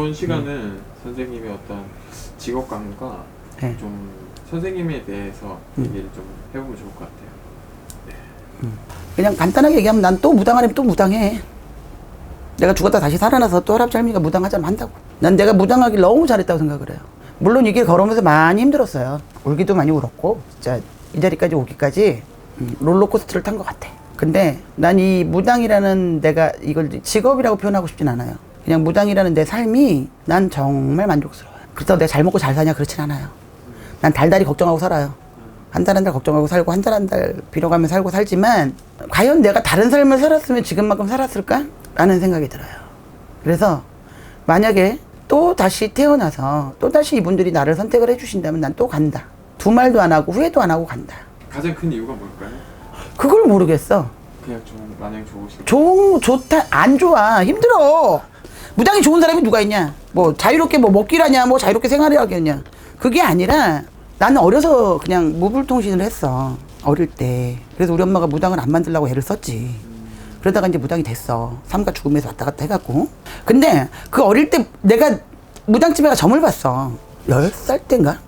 이번 시간은 선생님의 어떤 직업관과 네. 좀 선생님에 대해서 음. 얘기를 좀 해보면 좋을 것 같아요. 그냥 간단하게 얘기하면 난 또 무당하면 또 무당해. 내가 죽었다 다시 살아나서 또 할아버지 할머니가 무당하자면 한다고. 난 내가 무당하길 너무 잘했다고 생각을 해요. 물론 이게 걸어오면서 많이 힘들었어요. 울기도 많이 울었고, 진짜 이 자리까지 오기까지 음, 롤러코스터를 탄 것 같아. 근데 난 이 무당이라는 내가 이걸 직업이라고 표현하고 싶진 않아요. 그냥 무당이라는 내 삶이 난 정말 만족스러워요. 그렇다고 내가 잘 먹고 잘 사냐 그렇진 않아요. 난 달달이 걱정하고 살아요. 한 달 한 달 걱정하고 살고 한 달 한 달 빌어가며 살고 살지만 과연 내가 다른 삶을 살았으면 지금만큼 살았을까? 라는 생각이 들어요. 그래서 만약에 또 다시 태어나서 또 다시 이분들이 나를 선택을 해주신다면 난 또 간다. 두 말도 안 하고 후회도 안 하고 간다. 가장 큰 이유가 뭘까요? 그걸 모르겠어. 그냥 좀 마냥 좋으시고 좋, 좋다, 안 좋아. 힘들어. 무당이 좋은 사람이 누가 있냐? 뭐, 자유롭게 뭐 먹기를 하냐? 뭐, 자유롭게 생활을 하겠냐? 그게 아니라 나는 어려서 그냥 무불통신을 했어. 어릴 때. 그래서 우리 엄마가 무당을 안 만들려고 애를 썼지. 그러다가 이제 무당이 됐어. 삶과 죽음에서 왔다 갔다 해갖고. 근데 그 어릴 때 내가 무당집에 가 점을 봤어. 열살 때인가?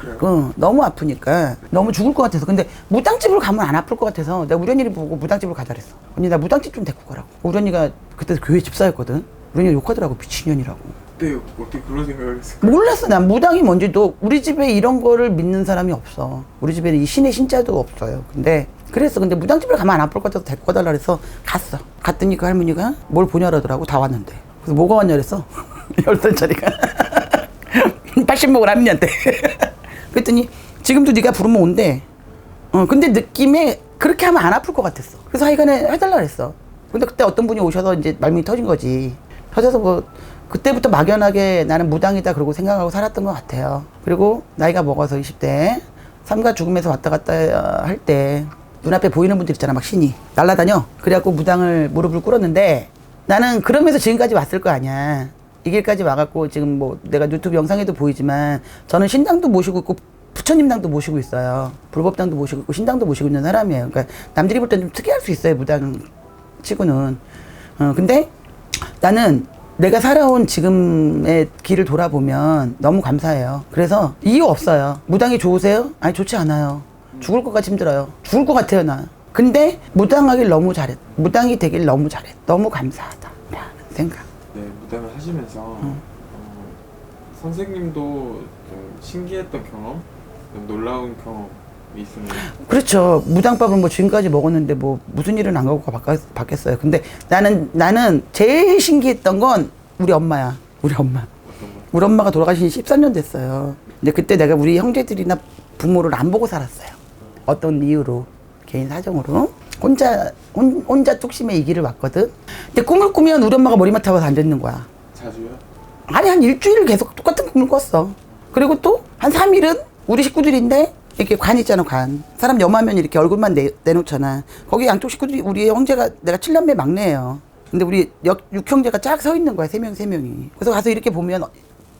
그래요? 어, 너무 아프니까. 너무 죽을 것 같아서. 근데 무당집을 가면 안 아플 것 같아서 내가 우리 언니를 보고 무당집을 가자 그랬어. 언니 나 무당집 좀 데리고 가라고. 우리 언니가 그때 교회 집사였거든. 우리 언니가 욕하더라고 미친년이라고. 그때 어떻게 그런 생각을 했을까요? 몰랐어. 난 무당이 뭔지도 우리 집에 이런 거를 믿는 사람이 없어. 우리 집에는 이 신의 신자도 없어요. 근데 그랬어. 근데 무당집을 가면 안 아플 것 같아서 데리고 가달라 그래서 갔어. 갔더니 그 할머니가 뭘 보냐라더라고. 다 왔는데. 그래서 뭐가 왔냐 그랬어? 열 살짜리가. 80 먹을 할머니한테 그랬더니 지금도 네가 부르면 온대. 어 근데 느낌에 그렇게 하면 안 아플 것 같았어. 그래서 하여간에 해달라 그랬어. 근데 그때 어떤 분이 오셔서 이제 말문이 터진 거지. 터져서 뭐 그때부터 막연하게 나는 무당이다 그러고 생각하고 살았던 것 같아요. 그리고 나이가 먹어서 20대 삶과 죽음에서 왔다 갔다 할 때 눈앞에 보이는 분들 있잖아 막 신이. 날라다녀. 그래갖고 무당을 무릎을 꿇었는데 나는 그러면서 지금까지 왔을 거 아니야 이 길까지 와갖고 지금 뭐 내가 유튜브 영상에도 보이지만 저는 신당도 모시고 있고 부처님당도 모시고 있어요. 불법당도 모시고 있고 신당도 모시고 있는 사람이에요. 그러니까 남들이 볼땐좀 특이할 수 있어요. 무당 치고는. 어, 근데 나는 내가 살아온 지금의 길을 돌아보면 너무 감사해요. 그래서 이유 없어요. 무당이 좋으세요? 아니 좋지 않아요. 죽을 것 같이 힘들어요. 죽을 것 같아요 나. 근데 무당하길 너무 잘했. 무당이 되길 너무 잘했. 너무 감사하다. 라는 생각. 네 무당을 하시면서 어, 선생님도 좀 신기했던 경험, 좀 놀라운 경험이 있으면 그렇죠. 무당밥은 뭐 지금까지 먹었는데 뭐 무슨 일은 안 가고 바뀌, 바뀌었어요. 근데 나는 나는 제일 신기했던 건 우리 엄마야. 우리 엄마. 어떤 거? 우리 엄마가 돌아가신 지 13년 됐어요. 근데 그때 내가 우리 형제들이나 부모를 안 보고 살았어요. 어떤 이유로 개인 사정으로 혼자 혼, 혼자 뚝심에 이 길을 왔거든. 근데 꿈을 꾸면 우리 엄마가 머리맡에 와서 앉아 있는 거야. 자주요? 아니 한 일주일 계속 똑같은 꿈을 꿨어. 그리고 또 한 3일은 우리 식구들인데 이렇게 관 있잖아 관. 사람 염하면 이렇게 얼굴만 내, 내놓잖아. 거기 양쪽 식구들이 우리 형제가 내가 7남매 막내예요. 근데 우리 역, 육형제가 쫙 서 있는 거야 세 명 세 명이. 그래서 가서 이렇게 보면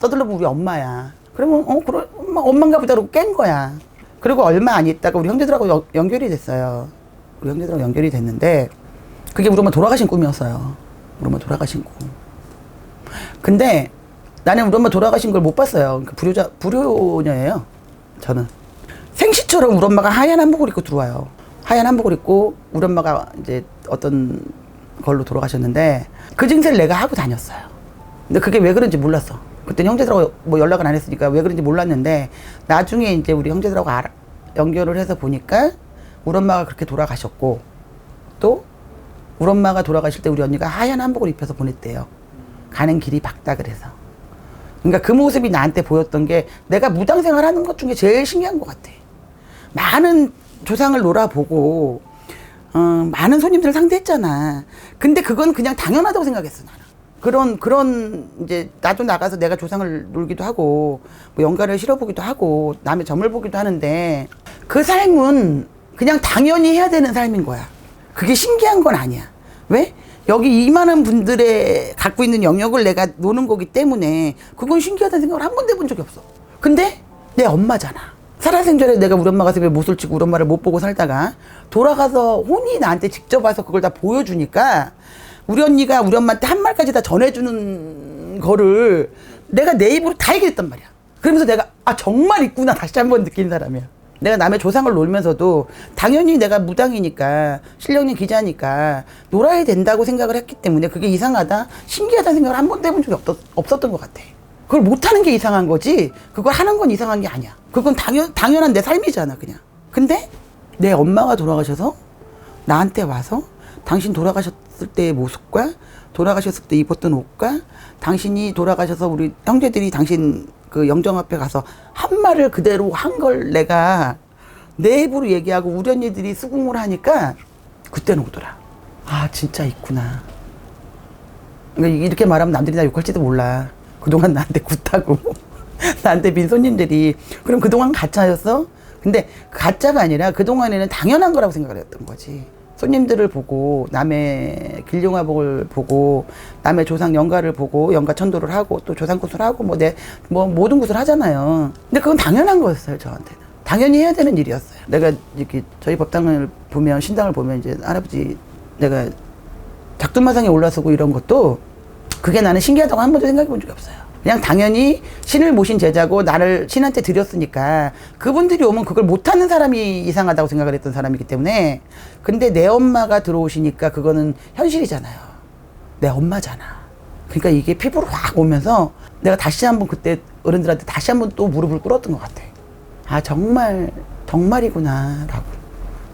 떠들러 보면 우리 엄마야. 그러면 어 그래 엄마 엄마인가 보다 그러고 깬 거야. 그리고 얼마 안 있다가 우리 형제들하고 연- 연결이 됐어요. 형제들하고 연결이 됐는데 그게 우리 엄마 돌아가신 꿈이었어요. 우리 엄마 돌아가신 꿈. 근데 나는 우리 엄마 돌아가신 걸 못 봤어요. 그러니까 불효자, 불효녀예요. 저는. 생시처럼 우리 엄마가 하얀 한복을 입고 들어와요. 하얀 한복을 입고 우리 엄마가 이제 어떤 걸로 돌아가셨는데 그 증세를 내가 하고 다녔어요. 근데 그게 왜 그런지 몰랐어. 그때 형제들하고 뭐 연락을 안 했으니까 왜 그런지 몰랐는데 나중에 이제 우리 형제들하고 알아- 연결을 해서 보니까 우리 엄마가 그렇게 돌아가셨고 또 우리 엄마가 돌아가실 때 우리 언니가 하얀 한복을 입혀서 보냈대요. 가는 길이 밝다 그래서. 그러니까 그 모습이 나한테 보였던 게 내가 무당 생활 하는 것 중에 제일 신기한 것 같아. 많은 조상을 놀아보고 어, 많은 손님들을 상대했잖아. 근데 그건 그냥 당연하다고 생각했어 나는. 그런 그런 이제 나도 나가서 내가 조상을 놀기도 하고 뭐 연가를 실어보기도 하고 남의 점을 보기도 하는데 그 삶은 그냥 당연히 해야 되는 삶인 거야. 그게 신기한 건 아니야. 왜? 여기 이만한 분들의 갖고 있는 영역을 내가 노는 거기 때문에 그건 신기하다는 생각을 한 번도 해본 적이 없어. 근데 내 엄마잖아. 살아생전에 내가 우리 엄마 가슴에 못을 치고 우리 엄마를 못 보고 살다가 돌아가서 혼이 나한테 직접 와서 그걸 다 보여주니까 우리 언니가 우리 엄마한테 한 말까지 다 전해주는 거를 내가 내 입으로 다 얘기했단 말이야. 그러면서 내가 아 정말 있구나 다시 한 번 느낀 사람이야. 내가 남의 조상을 놀면서도 당연히 내가 무당이니까 실력님 기자니까 놀아야 된다고 생각을 했기 때문에 그게 이상하다 신기하다는 생각을 한 번도 해본 적이 없었, 없었던 것 같아. 그걸 못하는 게 이상한 거지 그걸 하는 건 이상한 게 아니야. 그건 당연 당연한 내 삶이잖아 그냥. 근데 내 엄마가 돌아가셔서 나한테 와서 당신 돌아가셨을 때의 모습과 돌아가셨을 때 입었던 옷과 당신이 돌아가셔서 우리 형제들이 당신 그 영정 앞에 가서 한 말을 그대로 한 걸 내가 내 입으로 얘기하고 우리 언니들이 수긍을 하니까 그때는 오더라. 아 진짜 있구나. 그러니까 이렇게 말하면 남들이 나 욕할지도 몰라. 그동안 나한테 굿하고 나한테 빈 손님들이 그럼 그동안 가짜였어? 근데 가짜가 아니라 그동안에는 당연한 거라고 생각을 했던 거지. 손님들을 보고 남의 길용화복을 보고 남의 조상 연가를 보고 연가 천도를 하고 또 조상 구슬 하고 뭐 내 뭐 모든 구슬 하잖아요. 근데 그건 당연한 거였어요 저한테는. 당연히 해야 되는 일이었어요. 내가 이렇게 저희 법당을 보면 신당을 보면 이제 할아버지 내가 작두마상에 올라서고 이런 것도 그게 나는 신기하다고 한 번도 생각해 본 적이 없어요. 그냥 당연히 신을 모신 제자고 나를 신한테 드렸으니까 그분들이 오면 그걸 못하는 사람이 이상하다고 생각을 했던 사람이기 때문에 근데 내 엄마가 들어오시니까 그거는 현실이잖아요. 내 엄마잖아. 그러니까 이게 피부로 확 오면서 내가 다시 한번 그때 어른들한테 다시 한번 또 무릎을 꿇었던 것 같아. 아 정말 정말이구나라고.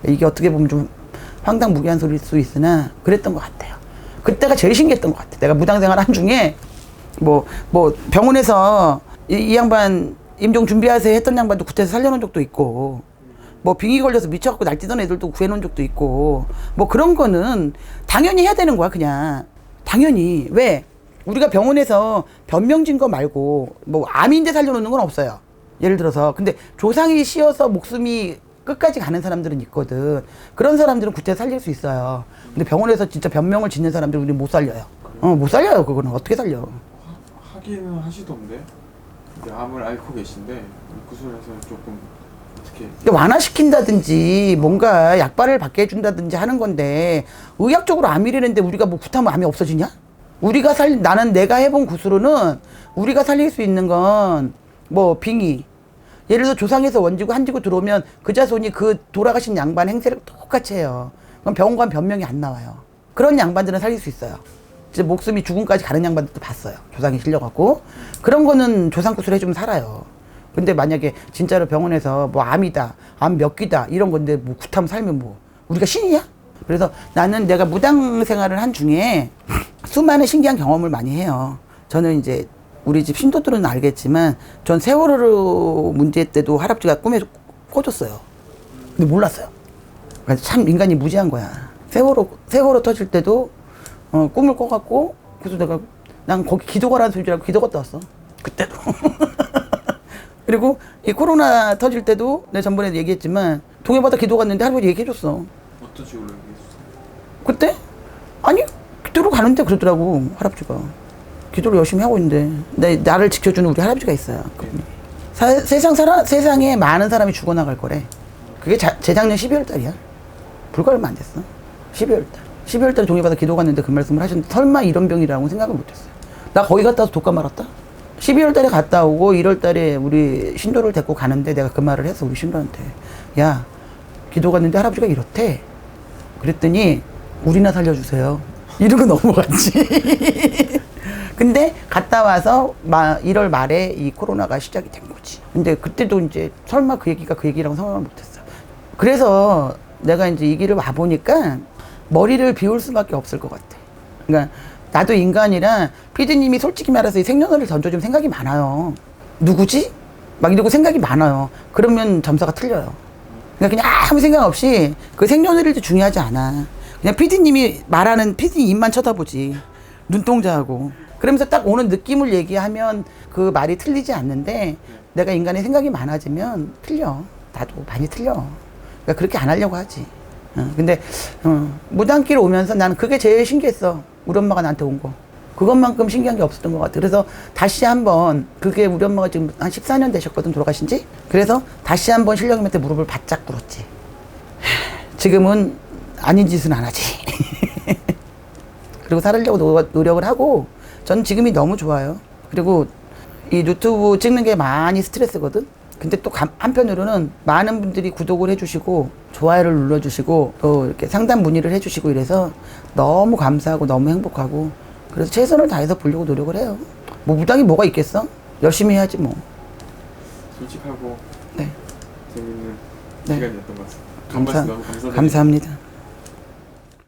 이게 어떻게 보면 좀 황당무계한 소리일 수 있으나 그랬던 것 같아요. 그때가 제일 신기했던 것 같아. 내가 무당생활 한 중에 뭐, 뭐, 병원에서 이, 이 양반 임종 준비하세요 했던 양반도 구태서 살려놓은 적도 있고, 뭐, 빙의 걸려서 미쳐갖고 날뛰던 애들도 구해놓은 적도 있고, 뭐 그런 거는 당연히 해야 되는 거야, 그냥. 당연히. 왜? 우리가 병원에서 변명진 거 말고, 뭐, 암인데 살려놓는 건 없어요. 예를 들어서. 근데 조상이 씌어서 목숨이 끝까지 가는 사람들은 있거든. 그런 사람들은 구태서 살릴 수 있어요. 근데 병원에서 진짜 변명을 짓는 사람들은 우리 못 살려요. 어, 못 살려요, 그거는. 어떻게 살려. 하, 하기는 하시던데. 근데 암을 앓고 계신데 구슬해서 조금 어떻게 완화시킨다든지 뭔가 약발을 받게 해준다든지 하는 건데 의학적으로 암이라는데 우리가 뭐 구타면 암이 없어지냐? 우리가 살 나는 내가 해본 구슬로는 우리가 살릴 수 있는 건 뭐 빙의 예를 들어 조상에서 원지고 한지고 들어오면 그 자손이 그 돌아가신 양반 행세를 똑같이 해요. 그럼 병원 간 변명이 안 나와요. 그런 양반들은 살릴 수 있어요. 이제 목숨이 죽음까지 가는 양반들도 봤어요. 조상이 실려갖고 그런 거는 조상 구슬 해주면 살아요. 근데 만약에 진짜로 병원에서 뭐 암이다, 암 몇 기다 이런 건데 뭐 구타면 살면 뭐 우리가 신이야? 그래서 나는 내가 무당 생활을 한 중에 수많은 신기한 경험을 많이 해요. 저는 이제 우리 집 신도들은 알겠지만 전 세월호 문제 때도 할아버지가 꿈에 꽂았어요. 근데 몰랐어요. 참 인간이 무지한 거야. 세월호 세월호 터질 때도 어, 꿈을 꿔갖고 그래서 내가 난 거기 기도 가라는 소리 줄 알고 기도 갔다 왔어. 그때도. 그리고 이 코로나 터질 때도 내가 전번에도 얘기했지만 동해바다 기도 갔는데 할아버지 얘기해줬어. 어떤 식으로 얘기해주세요? 그때? 아니 기도로 가는데 그러더라고 할아버지가. 기도를 열심히 하고 있는데 내, 나를 지켜주는 우리 할아버지가 있어요. 그분이. 사- 세상 살아, 세상에 많은 사람이 죽어나갈 거래. 그게 자, 재작년 12월 달이야. 불과 얼마 안 됐어. 12월 달. 12월 달에 동해바다 기도 갔는데 그 말씀을 하셨는데 설마 이런 병이라고 생각을 못 했어요. 나 거기 갔다 와서 독감 말았다. 12월 달에 갔다 오고 1월 달에 우리 신도를 데리고 가는데 내가 그 말을 했어. 우리 신도한테. 야, 기도 갔는데 할아버지가 이렇대. 그랬더니 우리나 살려주세요. 이러고 넘어갔지. 근데 갔다 와서 마, 1월 말에 이 코로나가 시작이 된 거지. 근데 그때도 이제 설마 그 얘기가 그 얘기라고 생각을 못했어. 그래서 내가 이제 이 길을 와 보니까 머리를 비울 수밖에 없을 것 같아. 그러니까 나도 인간이라 피디님이 솔직히 말해서 이 생년월일 던져주면 생각이 많아요. 누구지? 막 이러고 생각이 많아요. 그러면 점사가 틀려요. 그러니까 그냥 아무 생각 없이 그 생년월일도 중요하지 않아. 그냥 피디님이 말하는 피디님 입만 쳐다보지. 눈동자하고. 그러면서 딱 오는 느낌을 얘기하면 그 말이 틀리지 않는데 내가 인간의 생각이 많아지면 틀려. 나도 많이 틀려. 그러니까 그렇게 안 하려고 하지. 어, 근데 어, 무당길 오면서 나는 그게 제일 신기했어. 우리 엄마가 나한테 온 거. 그것만큼 신기한 게 없었던 것 같아. 그래서 다시 한번 그게 우리 엄마가 지금 한 14년 되셨거든 돌아가신 지. 그래서 다시 한번 신령님한테 무릎을 바짝 꿇었지. 지금은 아닌 짓은 안 하지. 그리고 살으려고 노, 노력을 하고 전 지금이 너무 좋아요. 그리고 이 유튜브 찍는 게 많이 스트레스거든. 근데 또 감- 한편으로는 많은 분들이 구독을 해주시고 좋아요를 눌러주시고 또 이렇게 상담 문의를 해주시고 이래서 너무 감사하고 너무 행복하고 그래서 최선을 다해서 보려고 노력을 해요. 뭐 무당이 뭐가 있겠어? 열심히 해야지 뭐. 솔직하고 네. 재밌는 네. 시간이었던 것 같습니다. 감사. 감사합니다.